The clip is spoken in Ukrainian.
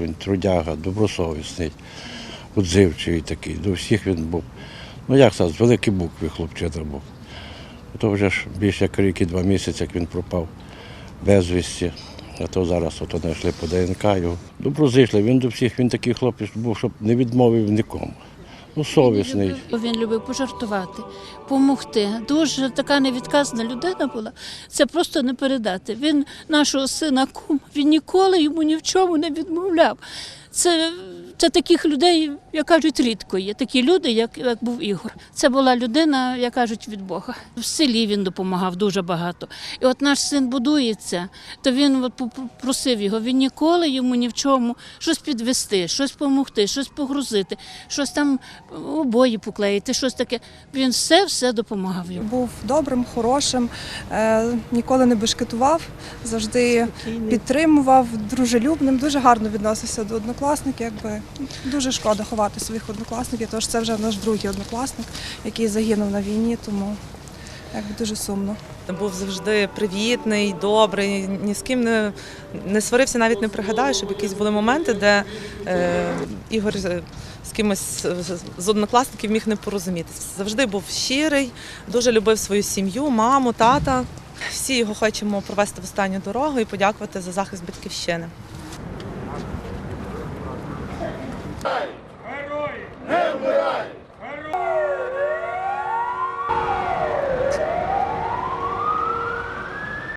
він трудяга, добросовісний, відзивчий такий. До всіх він був. Ну як сказати, з великої букви хлопчина був. То вже ж більше як рік і два місяці, як він пропав безвісті. А то зараз ото знайшли по ДНК його. Доброзичливий, він до всіх, він такий хлопець був, щоб не відмовив нікому. Ну, совісний. Він любив пожартувати, помогти. Дуже така невідказна людина була. Це просто не передати. Він нашого сина кум, він ніколи йому ні в чому не відмовляв. Це, це таких людей, як кажуть, рідко є. Такі люди, як, як був Ігор. Це була людина, як кажуть, від Бога. В селі він допомагав дуже багато. І от наш син будується, то він от поп- просив його, він ніколи йому ні в чому щось підвести, щось допомогти, щось погрузити, щось там обої поклеїти, щось таке. Він все все допомагав йому. Був добрим, хорошим, е, ніколи не бешкетував, завжди підтримував, дружелюбним, дуже гарно відносився до однокласників. Якби дуже шкода ховати своїх однокласників, тож це вже наш другий однокласник, який загинув на війні, тому якби дуже сумно. Був завжди привітний, добрий, ні з ким не, не сварився, навіть не пригадаю, щоб якісь були моменти, де е, Ігор з кимось з однокласників міг не порозумітися. Завжди був щирий, дуже любив свою сім'ю, маму, тата. Всі його хочемо провести в останню дорогу і подякувати за захист батьківщини. Hey!